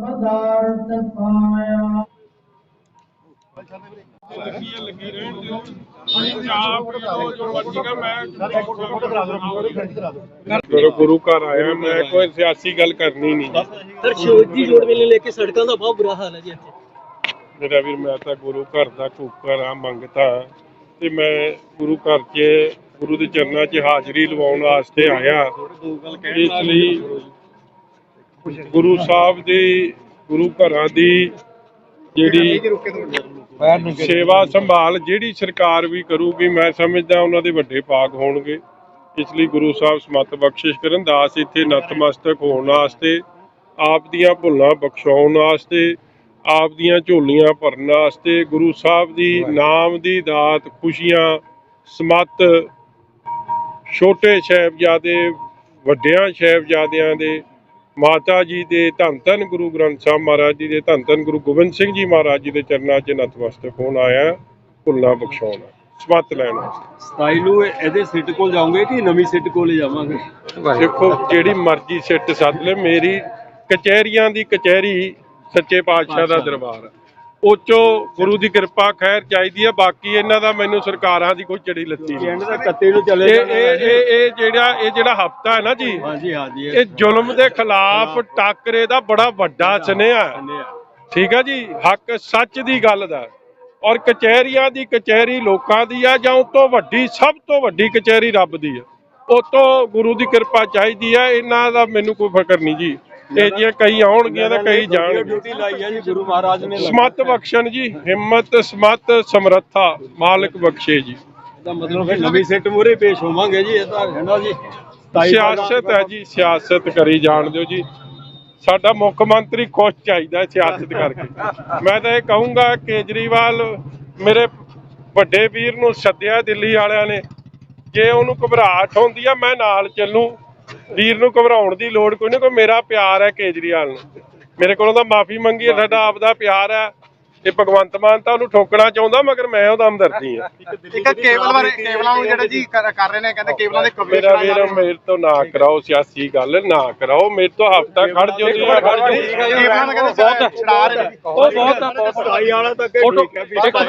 Padaർത്ഥ ਗੁਰੂ ਗੁਰੂ ਘਰ ਆਇਆ ਮੈਂ ਕੋਈ ਸਿਆਸੀ ਗੱਲ ਕਰਨੀ ਨਹੀਂ। ਸਰ ਸ਼ਿਵਜੀ ਜੋੜ ਮੇਲੇ ਲੈ ਕੇ ਸੜਕਾਂ ਦਾ ਬਹੁਤ ਬੁਰਾ ਹਾਲ ਹੈ ਜੀ ਇੱਥੇ। ਮੇਰਾ ਵੀਰ ਮੈਂ ਤਾਂ ਗੁਰੂ ਘਰ ਦਾ ਕੂਕਰ ਆ ਮੰਗਤਾ ਤੇ ਮੈਂ ਗੁਰੂ ਘਰ 'ਚ ਗੁਰੂ ਦੇ ਚਰਨਾਂ 'ਚ ਹਾਜ਼ਰੀ ਲਵਾਉਣ ਵਾਸਤੇ ਆਇਆ। ਇਸ ਲਈ ਗੁਰੂ ਸਾਹਿਬ ਦੀ ਗੁਰੂ ਘਰਾਂ ਦੀ ਜਿਹੜੀ ਸੇਵਾ ਸੰਭਾਲ ਜਿਹੜੀ ਸਰਕਾਰ ਵੀ ਕਰੂਗੀ ਮੈਂ ਸਮਝਦਾ ਉਹਨਾਂ ਦੇ ਵੱਡੇ ਭਾਗ ਹੋਣਗੇ। ਇਸ ਲਈ ਗੁਰੂ ਸਾਹਿਬ ਸਮਤ ਬਖਸ਼ਿਸ਼ ਕਰਨ ਦਾਸ ਇੱਥੇ ਨਤਮਸਤਕ ਹੋਣ ਵਾਸਤੇ ਆਪ ਦੀਆਂ ਭੁੱਲਾਂ ਬਖਸ਼ਾਉਣ ਵਾਸਤੇ ਆਪ ਦੀਆਂ ਝੋਲੀਆਂ ਭਰਨ ਵਾਸਤੇ ਗੁਰੂ ਸਾਹਿਬ ਦੀ ਨਾਮ ਦੀ ਦਾਤ ਖੁਸ਼ੀਆਂ ਸਮਤ ਛੋਟੇ ਸਾਹਿਬਜ਼ਾਦੇ ਵੱਡਿਆਂ ਸਾਹਿਬਜ਼ਾਦਿਆਂ ਦੇ ਮਾਤਾ ਜੀ ਦੇ ਧੰਨ ਧੰਨ ਗੁਰੂ ਗ੍ਰੰਥ ਸਾਹਿਬ ਮਹਾਰਾਜ ਜੀ ਦੇ ਧੰਨ ਧੰਨ ਗੁਰੂ ਗੋਬਿੰਦ ਸਿੰਘ ਜੀ ਮਹਾਰਾਜ ਜੀ ਦੇ ਚਰਨਾਂ 'ਚ ਨਤਮਸਤਕ ਹੋਣ ਆਇਆ ਭੁੱਲਾਂ ਬਖਸ਼ਾਉਣ। ਸਮਤ ਲੈਣ ਵਾਸਤੇ। 27 ਨੂੰ ਇਹਦੇ ਸਿੱਟ ਕੋਲ ਜਾਓਗੇ ਕਿ ਨਵੀਂ ਸਿੱਟ ਕੋਲ ਜਾਵਾਂਗੇ? ਦੇਖੋ ਜਿਹੜੀ ਮਰਜ਼ੀ ਸਿੱਟ ਸੱਦ ਲੈ ਮੇਰੀ ਕਚਹਿਰੀਆਂ ਦੀ ਕਚਹਿਰੀ ਸੱਚੇ ਪਾਤਸ਼ਾਹ ਦਾ ਦਰਬਾਰ ਹੈ। ਉਹ 'ਚੋਂ ਗੁਰੂ ਦੀ ਕਿਰਪਾ ਖੈਰ ਚਾਹੀਦੀ ਹੈ ਬਾਕੀ ਇਹਨਾਂ ਦਾ ਮੈਨੂੰ ਸਰਕਾਰਾਂ ਦੀ ਕੋਈ ਚੜੀ ਲੱਤੀ ਨਹੀਂ। ਐਂਡ ਦਾ ਕੱਤੇ ਨੂੰ ਚਲੇ ਇਹ ਇਹ ਇਹ ਇਹ ਜਿਹੜਾ ਇਹ ਜਿਹੜਾ ਹਫਤਾ ਹੈ ਨਾ ਜੀ ਹਾਂਜੀ ਹਾਂਜੀ ਇਹ ਜ਼ੁਲਮ ਦੇ ਖਿਲਾਫ ਟਾਕਰੇ ਦਾ ਬੜਾ ਵੱਡਾ ਸੁਨੇਹਾ ਹੈ। ਠੀਕ ਹੈ ਜੀ ਹੱਕ ਸੱਚ ਦੀ ਗੱਲ ਦਾ। ਔਰ ਕਚਹਿਰੀਆਂ ਦੀ ਕਚਹਿਰੀ ਲੋਕਾਂ ਦੀ ਆ ਜਾਂ ਉਹ ਤੋਂ ਵੱਡੀ ਸਭ ਤੋਂ ਵੱਡੀ ਕਚਹਿਰੀ ਰੱਬ ਦੀ ਆ। ਉਹ ਤੋਂ ਗੁਰੂ ਦੀ ਕਿਰਪਾ ਚਾਹੀਦੀ ਆ ਇਹਨਾਂ ਦਾ ਮੈਨੂੰ ਕੋਈ ਫਿਕਰ ਨਹੀਂ ਜੀ। ਇਹ ਜੀਆਂ ਕਈ ਆਉਣਗੀਆਂ ਤਾਂ ਕਈ ਜਾਣਗੀਆਂ। ਡਿਊਟੀ ਲਾਈ ਹੈ ਜੀ ਗੁਰੂ ਮਹਾਰਾਜ ਨੇ ਸਮਤ ਬਖਸ਼ਣ ਜੀ ਹਿੰਮਤ ਸਮਤ ਸਮਰੱਥਾ ਮਾਲਕ ਬਖਸ਼ੇ ਜੀ। ਦਾ ਮਤਲਬ ਫਿਰ ਨਵੀਂ ਸਿੱਟ ਮੂਰੇ ਪੇਸ਼ ਹੋਵਾਂਗੇ ਜੀ ਇਹ ਤਾਂ ਹੈ ਨਾ ਜੀ। 27 ਸਿਆਸਤ ਹੈ ਜੀ ਸਿਆਸਤ ਕਰੀ ਜਾਣ ਦਿਓ ਜੀ। ਸਾਡਾ ਮੁੱਖ ਮੰਤਰੀ ਖੁਸ਼ ਚਾਹੀਦਾ ਸਿਆਸਤ ਕਰਕੇ। ਮੈਂ ਤਾਂ ਇਹ ਕਹੂੰਗਾ ਕੇਜਰੀਵਾਲ ਮੇਰੇ ਵੱਡੇ ਵੀਰ ਨੂੰ ਸੱਦਿਆ ਦਿੱਲੀ ਵਾਲਿਆਂ ਨੇ। ਜੇ ਉਹਨੂੰ ਘਬਰਾਹਟ ਹੁੰਦੀ ਆ ਮੈਂ ਨਾਲ ਚੱਲੂ। ਵੀਰ ਨੂੰ ਘਬਰਾਉਣ ਦੀ ਲੋੜ ਕੋਈ ਨਹੀਂ ਕੋਈ ਮੇਰਾ ਪਿਆਰ ਹੈ ਕੇਜਰੀਵਾਲ ਨੂੰ। ਮੇਰੇ ਕੋਲੋਂ ਤਾਂ ਮਾਫੀ ਮੰਗੀ ਹੈ ਸਾਡਾ ਆਪਦਾ ਪਿਆਰ ਹੈ। ਇਹ ਭਗਵੰਤ ਮਾਨ ਤਾਂ ਉਹਨੂੰ ਠੋਕਣਾ ਚਾਹੁੰਦਾ ਮਗਰ ਮੈਂ ਉਹਦਾ ਹਮਦਰਦੀ ਹਾਂ। ਇੱਕ ਕੇਬਲ ਬਾਰੇ ਕੇਬਲਾਂ ਨੂੰ ਜਿਹੜਾ ਜੀ ਕਰ ਰਹੇ ਨੇ ਕਹਿੰਦੇ ਕੇਬਲਾਂ ਦੇ ਕਬਜ਼ੇ ਮੇਰਾ ਵੀਰ ਮੇਰੇ ਤੋਂ ਨਾ ਕਰਾਓ ਸਿਆਸੀ ਗੱਲ ਨਾ ਕਰਾਓ। ਮੇਰੇ ਤੋਂ ਹਫਤਾ ਖੜ ਜਾਓ ਤੁਸੀਂ ਖੜ ਜਾਓ। ਕੇਬਲਾਂ ਦਾ ਕਹਿੰਦੇ ਬਹੁਤ ਛੜਾ ਰਹੇ ਨੇ। ਉਹ ਬਹੁਤ ਬਹੁਤ 27 ਵਾਲਾ ਤੱਕ ਠੀਕ ਹੈ